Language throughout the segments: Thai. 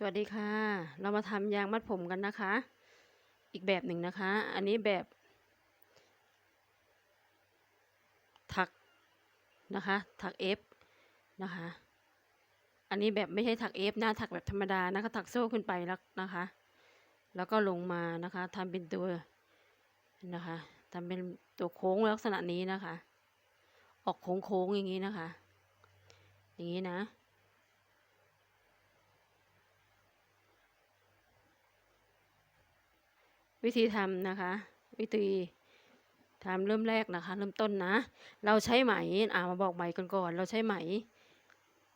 สวัสดีค่ะ เรามาทำยางมัดผมกันนะคะ อีกแบบหนึ่งนะคะ อันนี้แบบ ถักนะคะ ถักเอฟนะคะ อันนี้แบบไม่ใช่ถักเอฟนะถักแบบธรรมดานะคะ ถักโซ่ขึ้นไปแล้วนะคะ แล้วก็ลงมานะคะทำเป็นตัวนะคะทำเป็นตัวโค้งลักษณะนี้นะคะ ออกโค้งๆอย่างนี้นะคะ อย่างนี้นะ วิธีทำนะคะ วิธีทำเริ่มแรกนะคะ เริ่มต้นนะ เราใช้ไหมอ่ามาบอกไหมก่อนก่อนเราใช้ไหม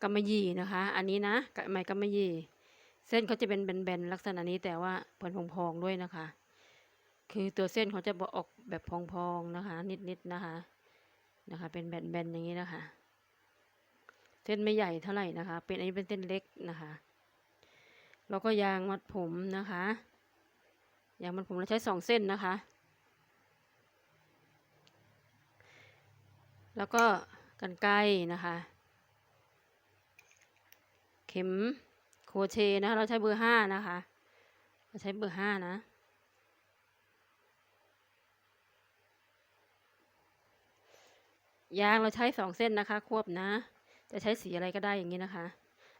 กำมะหยี่นะคะ อันนี้นะไหมกำมะหยี่ เส้นเขาจะเป็นแบนๆลักษณะนี้แต่ว่าเป็นพองๆด้วยนะคะ คือตัวเส้นเขาจะออกแบบพองๆนะคะ นิดๆนะคะนะคะ เป็นแบนๆอย่างนี้นะคะ เส้นไม่ใหญ่เท่าไหร่นะคะ เป็นอันนี้เป็นเส้นเล็กนะคะ แล้วก็ยางมัดผมนะคะ ยางมัดผมเราใช้สองเส้นนะคะ แล้วก็กันไกรนะคะ เข็มโคเชนะคะเราใช้เบอร์ห้านะคะเราใช้เบอร์ห้านะยางเราใช้สองเส้นนะคะ ควบนะ จะใช้สีอะไรก็ได้อย่างนี้นะคะ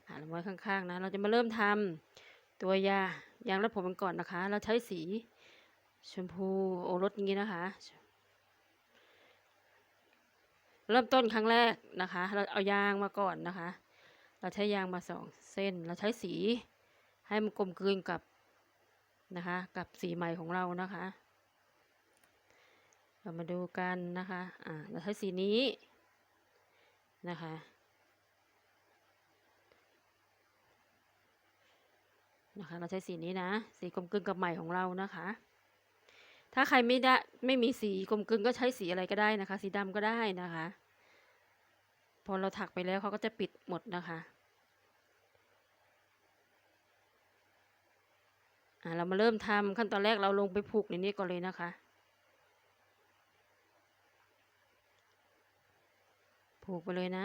อ่าเราไว้ข้างๆนะ เราจะมาเริ่มทำตัวยา ยางรัดผมกันก่อนนะคะ เราใช้สีชมพูโอรสอย่างนี้นะคะ เริ่มต้นครั้งแรกนะคะ เราเอายางมาก่อนนะคะ เราใช้ยางมาสองเส้น เราใช้สีให้มันกลมกลืนกับนะคะ กับสีใหม่ของเรานะคะ เรามาดูกันนะคะ อ่า เราใช้สีนี้นะคะ นะคะ เราใช้สีนี้นะ สีกลมกลืนกับใหม่ของเรานะคะ ถ้าใครไม่ได้ไม่มีสีกลมกลืนก็ใช้สีอะไรก็ได้นะคะ สีดำก็ได้นะคะ พอเราถักไปแล้วเขาก็จะปิดหมดนะคะอ่าเรามาเริ่มทำขั้นตอนแรกเราลงไปผูกในนี้ก่อนเลยนะคะ ผูกไปเลยนะ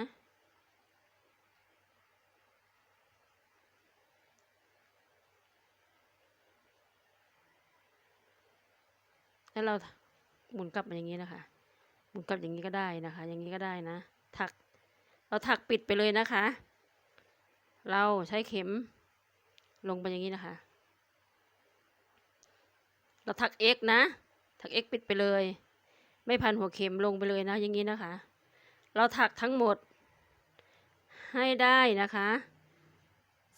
แล้วเราหมุนกลับมาอย่างนี้นะคะ หมุนกลับอย่างนี้ก็ได้นะคะ อย่างนี้ก็ได้นะ ถัก เราถักปิดไปเลยนะคะ เราใช้เข็มลงไปอย่างนี้นะคะ เราถัก x นะ ถัก x ปิดไปเลย ไม่พันหัวเข็มลงไปเลยนะ อย่างนี้นะคะ เราถักทั้งหมด ให้ได้นะคะ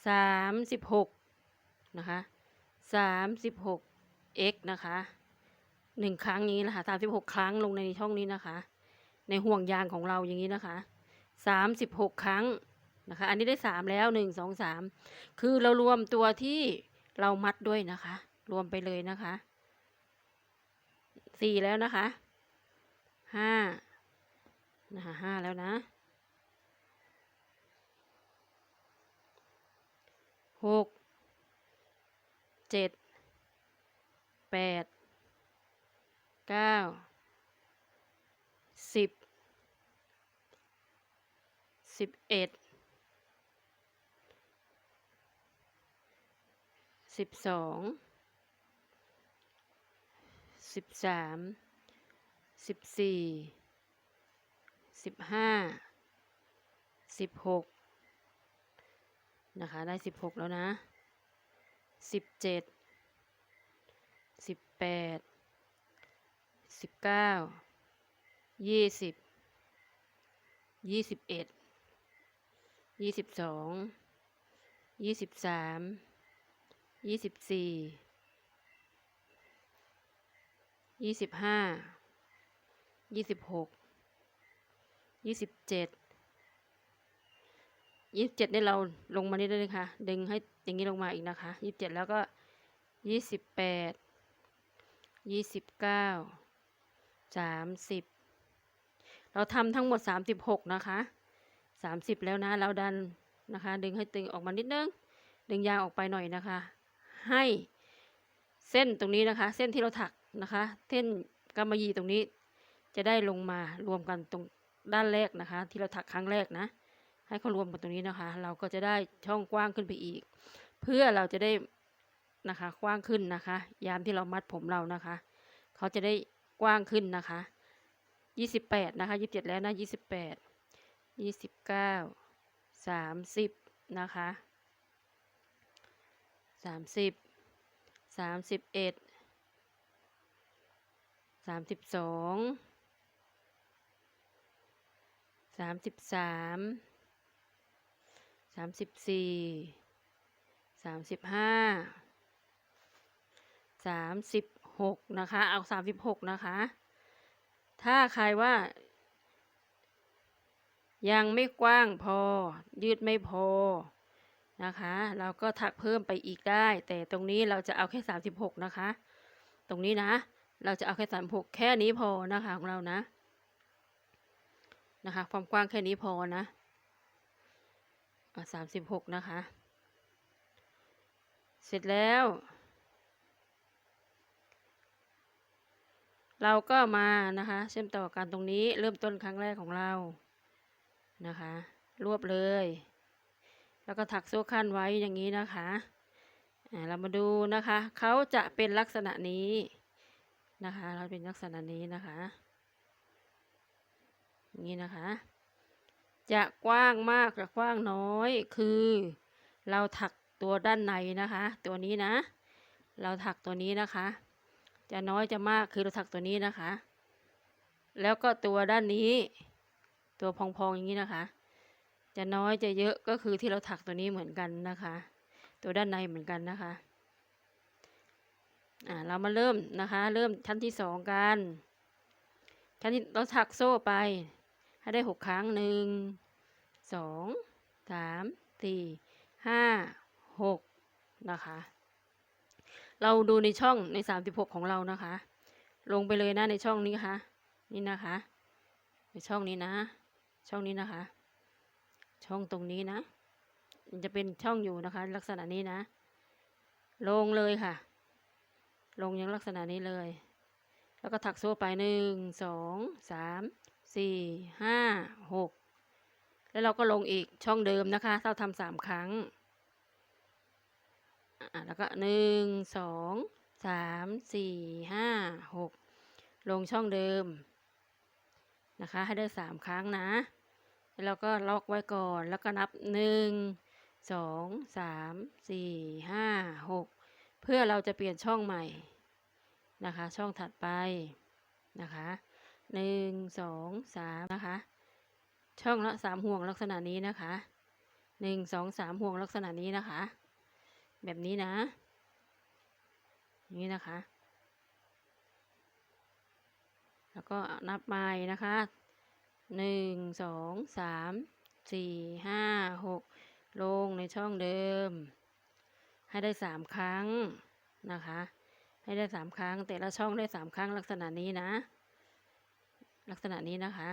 สามสิบหกนะคะสามสิบหก x นะคะ หนึ่งครั้งนี้นะคะสามสิบหกครั้งลงในช่องนี้นะคะ ในห่วงยางของเราอย่างนี้นะคะสามสิบหกครั้งนะคะ อันนี้ได้สามแล้วหนึ่งสองสามคือเรารวมตัวที่เรามัดด้วยนะคะ รวมไปเลยนะคะสี่แล้วนะคะห้านะคะห้าแล้วนะหกเจ็ดแปด เก้าสิบสิบเอ็ดสิบสองสิบสามสิบสี่สิบห้าสิบหกนะคะ ได้สิบหกแล้วนะสิบเจ็ดสิบแปด สิบเก้ายี่สิบยี่สิบเอ็ดยี่สิบสองยี่สิบสามยี่สิบสี่ยี่สิบห้ายี่สิบหกยี่สิบเจ็ดยี่สิบเจ็ดได้เราลงมานี่ได้เลยค่ะดึงให้อย่างนี้ลงมาอีกนะคะยี่สิบเจ็ดแล้วก็ยี่สิบแปดยี่สิบเก้า สามสิบเราทำทั้งหมดสามสิบหกนะคะสามสิบแล้วนะเราดันนะคะ ดึงให้ตึงออกมานิดนึง ดึงยางออกไปหน่อยนะคะ ให้เส้นตรงนี้นะคะ เส้นที่เราถักนะคะ เส้นกำมะหยี่ตรงนี้ จะได้ลงมารวมกันตรงด้านแรกนะคะ ที่เราถักครั้งแรกนะ ให้เขารวมกันตรงนี้นะคะ เราก็จะได้ช่องกว้างขึ้นไปอีก เพื่อเราจะได้นะคะกว้างขึ้นนะคะ ยามที่เรามัดผมเรานะคะ เขาจะได้ กว้างขึ้นนะคะยี่สิบแปดนะคะยี่สิบเจ็ดแล้วนะยี่สิบแปดยี่สิบเก้าสามสิบนะคะสามสิบสามสิบเอ็ดสามสิบสองสามสิบสามสามสิบสี่สามสิบห้าสามสิบ หกนะคะ เอาสามสิบหกนะคะ ถ้าใครว่า ยังไม่กว้างพอ ยืดไม่พอนะคะ เราก็ถักเพิ่มไปอีกได้ แต่ตรงนี้เราจะเอาแค่สามสิบหกนะคะ ตรงนี้นะ เราจะเอาแค่สามหกแค่นี้พอนะคะของเรานะ นะคะ ความกว้างแค่นี้พอนะสามสิบหกนะคะ เสร็จแล้ว เราก็มานะคะเชื่อมต่อกันตรงนี้เริ่มต้นครั้งแรกของเรานะคะ รวบเลย แล้วก็ถักโซ่ขั้นไว้อย่างนี้นะคะเรามาดูนะคะ เขาจะเป็นลักษณะนี้นะคะ เราเป็นลักษณะนี้นะคะนี้นะคะ จะกว้างมากจะกว้างน้อยคือ เราถักตัวด้านในนะคะ ตัวนี้นะ เราถักตัวนี้นะคะ จะน้อยจะมากคือเราถักตัวนี้นะคะ แล้วก็ตัวด้านนี้ ตัวพองๆอย่างนี้นะคะ จะน้อยจะเยอะก็คือที่เราถักตัวนี้เหมือนกันนะคะ ตัวด้านในเหมือนกันนะคะอ่าเรามาเริ่มนะคะ เริ่มชั้นที่สองกันชั้นที่เราถักโซ่ไป ให้ได้หกครั้งหนึ่งสองสามสี่ห้าหกนะคะ เราดูในช่องในสามสิบหกของเรานะคะ ลงไปเลยนะในช่องนี้ค่ะ นี่นะคะ ในช่องนี้นะ ช่องนี้นะคะ ช่องตรงนี้นะมันจะเป็นช่องอยู่นะคะ ลักษณะนี้นะ ลงเลยค่ะ ลงยังลักษณะนี้เลย แล้วก็ถักโซ่ไปหนึ่งสองสามสี่ห้าหกแล้วเราก็ลงอีกช่องเดิมนะคะเราทำสามครั้ง อะแล้วก็หนึ่งสองสามสี่ห้าหกลงช่องเดิมนะคะให้ได้สามครั้งนะ แล้วก็ล็อกไว้ก่อนแล้วก็นับหนึ่งสองสามสี่ห้าหกเพื่อเราจะเปลี่ยนช่องใหม่นะคะ ช่องถัดไปนะคะหนึ่งสองสามนะคะ ช่องละสามห่วงลักษณะนี้นะคะหนึ่งสองสามห่วงลักษณะนี้นะคะ แบบนี้นะ อย่างนี้นะคะ แล้วก็นับใหม่นะคะหนึ่งสองสามสี่ห้าหกลงในช่องเดิม ให้ได้สามครั้งนะคะ ให้ได้สามครั้ง แต่ละช่องได้สามครั้งลักษณะนี้นะ ลักษณะนี้นะคะ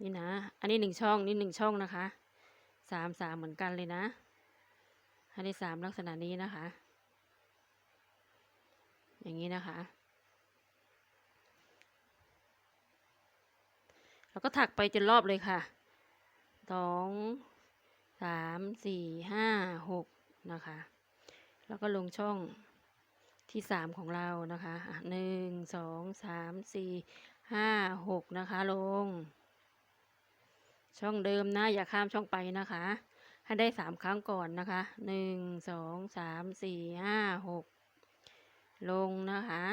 นี่นะ อันนี้หนึ่งช่อง นี่หนึ่งช่องนะคะสามสามเหมือนกันเลยนะ ให้ได้สามลักษณะนี้นะคะ อย่างนี้นะคะ แล้วก็ถักไปจนรอบเลยค่ะสองสามสี่ห้าหกนะคะ แล้วก็ลงช่องที่สามของเรานะคะหนึ่งสองสามสี่ห้าหกนะคะลง ช่องเดิมนะ อย่าข้ามช่องไปนะคะ ให้ได้สามครั้งก่อนนะคะหนึ่งสองสามสี่ห้าหกลงนะคะ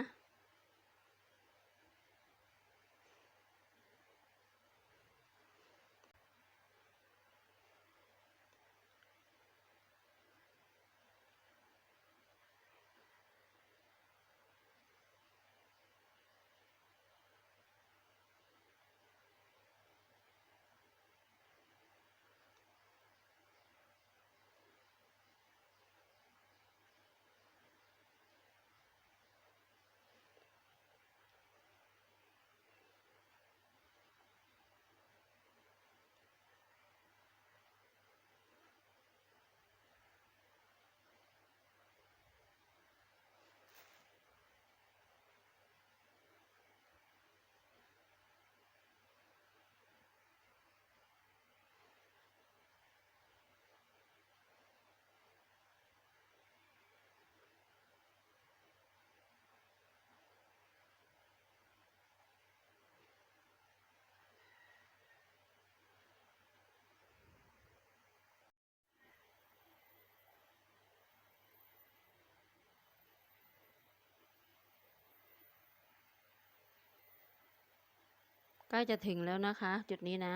ใกล้จะถึงแล้วนะคะ จุดนี้นะ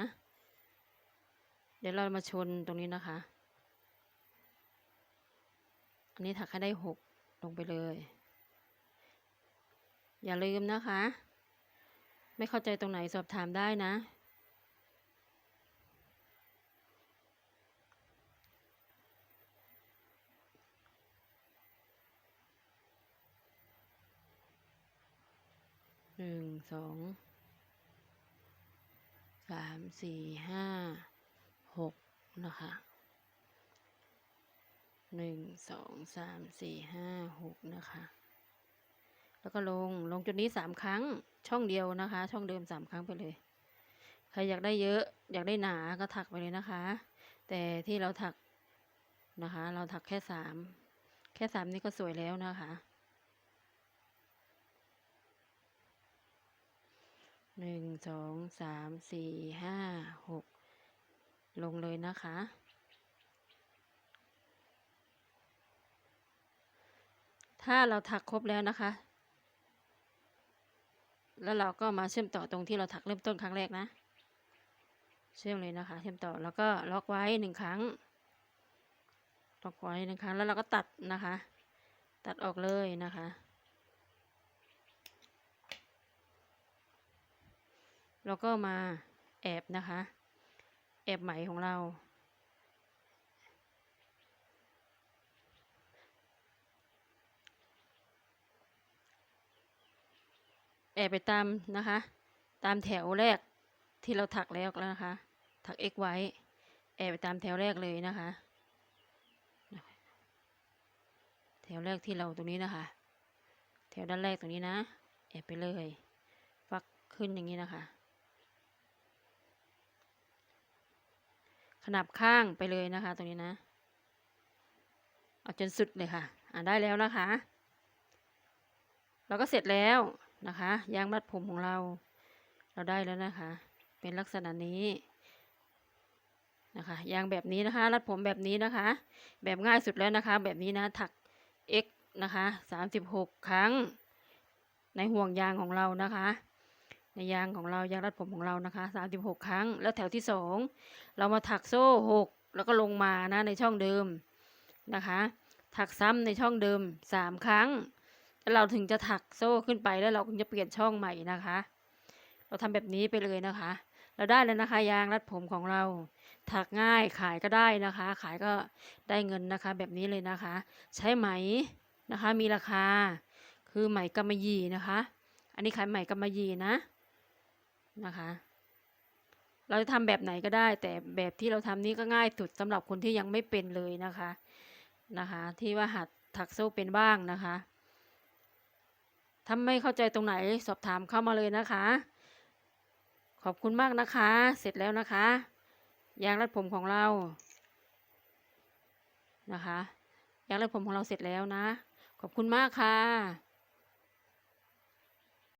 เดี๋ยวเรามาชนตรงนี้นะคะ อันนี้ถักให้ได้หกลงไปเลย อย่าลืมนะคะ ไม่เข้าใจตรงไหนสอบถามได้นะหนึ่งสอง สามสี่ห้าหกนะคะหนึ่งสองสามสี่ห้าหกนะคะ แล้วก็ลงลงจุดนี้สามครั้งช่องเดียวนะคะ ช่องเดิมสามครั้งไปเลย ใครอยากได้เยอะอยากได้หนาก็ถักไปเลยนะคะ แต่ที่เราถักนะคะ เราถักแค่สามแค่สามนี่ก็สวยแล้วนะคะ หนึ่งสองสามสี่ห้าหกลงเลยนะคะ ถ้าเราถักครบแล้วนะคะ แล้วเราก็มาเชื่อมต่อตรงที่เราถักเริ่มต้นครั้งแรกนะ เชื่อมเลยนะคะ เชื่อมต่อแล้วก็ล็อกไว้หนึ่งครั้ง ล็อกไว้หนึ่งครั้งแล้วเราก็ตัดนะคะ ตัดออกเลยนะคะ แล้วก็มาแอบนะคะ แอบไหมของเรา แอบไปตามนะคะ ตามแถวแรกที่เราถักแล้วแล้วนะคะ ถัก x ไว้ แอบไปตามแถวแรกเลยนะคะ แถวแรกที่เราตรงนี้นะคะ แถวด้านแรกตรงนี้นะ แอบไปเลย ฟักขึ้นอย่างนี้นะคะ ขนับข้างไปเลยนะคะ ตรงนี้นะ เอาจนสุดเลยค่ะ อ่าได้แล้วนะคะ เราก็เสร็จแล้วนะคะ ยางมัดผมของเรา เราได้แล้วนะคะ เป็นลักษณะนี้นะคะ ยางแบบนี้นะคะ รัดผมแบบนี้นะคะ แบบง่ายสุดแล้วนะคะ แบบนี้นะ ถัก x นะคะสามสิบหกครั้ง ในห่วงยางของเรานะคะ ในยางของเรายางรัดผมของเรานะคะสามสิบหกครั้ง แล้วแถวที่สองเรามาถักโซ่หกแล้วก็ลงมานะในช่องเดิมนะคะ ถักซ้ำในช่องเดิมสามครั้ง แล้วเราถึงจะถักโซ่ขึ้นไปแล้วเราถึงจะเปลี่ยนช่องใหม่นะคะ เราทำแบบนี้ไปเลยนะคะ เราได้แล้วนะคะยางรัดผมของเรา ถักง่ายขายก็ได้นะคะ ขายก็ได้เงินนะคะแบบนี้เลยนะคะ ใช้ไหมนะคะมีราคา คือไหมกำมะหยี่นะคะ อันนี้ขายไหมกำมะหยี่นะ นะคะ เราจะทำแบบไหนก็ได้ แต่แบบที่เราทำนี้ก็ง่ายสุดสำหรับคนที่ยังไม่เป็นเลยนะคะนะคะ ที่ว่าหัดถักโซ่เป็นบ้างนะคะถ้าไม่เข้าใจตรงไหนสอบถามเข้ามาเลยนะคะ ขอบคุณมากนะคะ เสร็จแล้วนะคะ ยางรัดผมของเรานะคะยางรัดผมของเราเสร็จแล้วนะ ขอบคุณมากค่ะ